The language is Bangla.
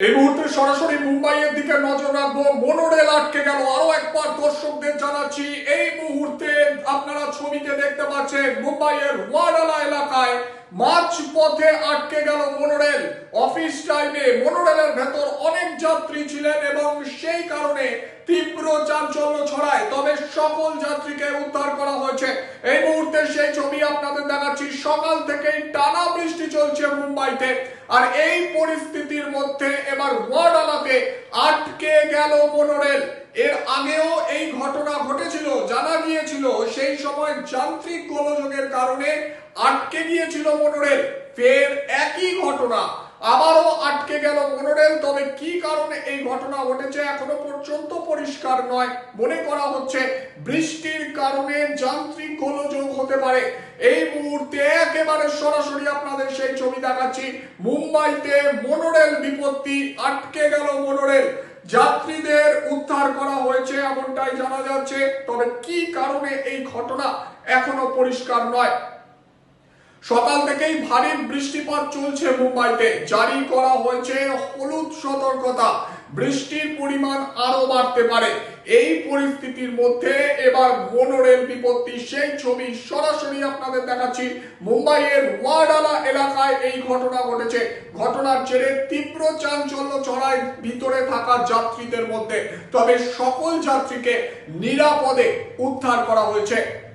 এই মুহূর্তে সরাসরি মুম্বাইয়ের দিকে নজর রাখব। মনোরেল আটকে গেল। আরও একবার দর্শকদের জানাচ্ছি, এই মুহূর্তে আপনারা ছবিতে দেখতে পাচ্ছেন মুম্বাইয়ের ওয়াডালা এলাকায় মাঝ পথে আটকে গেল মনোরেল। অফিস টাইমে মনোরেলের ভেতর অনেক যাত্রী ছিলেন এবং সেই কারণে তীব্র চাঞ্চল্য ছড়ায়। তবে সকল যাত্রীকে উদ্ধার করা হয়েছে। এই মুহূর্তে সেই ছবি আপনাদের সকাল থেকেই টানা বৃষ্টি চলছে মুম্বাইতে। আর এই পরিস্থিতির মধ্যে এবার ওয়াডালাতে আটকে গেল মনোরেল। এর আগেও এই ঘটনা ঘটেছিল, জানা গিয়েছিল। সেই সময় যান্ত্রিক গোলযোগের কারণে আটকে গিয়েছিল মনোরেল। ফের একই ঘটনা আবারও আটকে গেল মনোরেল। তবে কি কারণে এই ঘটনা ঘটেছে এখনও পর্যন্ত পরিষ্কার নয়। মনে করা হচ্ছে বৃষ্টির কারণে যান্ত্রিক গোলযোগ হতে পারে। এই মুহূর্তে একেবারে সরাসরি আপনাদের সেই ছবি দেখাচ্ছি। মুম্বাইতে মনোরেল বিপত্তি, আটকে গেল মনোরেল। যাত্রীদের উদ্ধার করা হয়েছে এমনটাই জানা যাচ্ছে। তবে কি কারণে এই ঘটনা এখনও পরিষ্কার নয়? সকাল থেকেই ভারী বৃষ্টিপাত চলছে মুম্বাইতে। জারি করা হয়েছে হলুদ সতর্কতা। বৃষ্টির পরিমাণ আরও বাড়তে পারে। এই পরিস্থিতির মধ্যে এবার মনোরেল বিপত্তি। সেই ছবি সরাসরি আপনাদের দেখাচ্ছি। মুম্বাইয়ের ওয়াডালা এলাকায় এই ঘটনা ঘটেছে। ঘটনার জেরে তীব্র চাঞ্চল্য ছড়ায় ভিতরে থাকা যাত্রীদের মধ্যে। তবে সকল যাত্রীকে নিরাপদে উদ্ধার করা হয়েছে।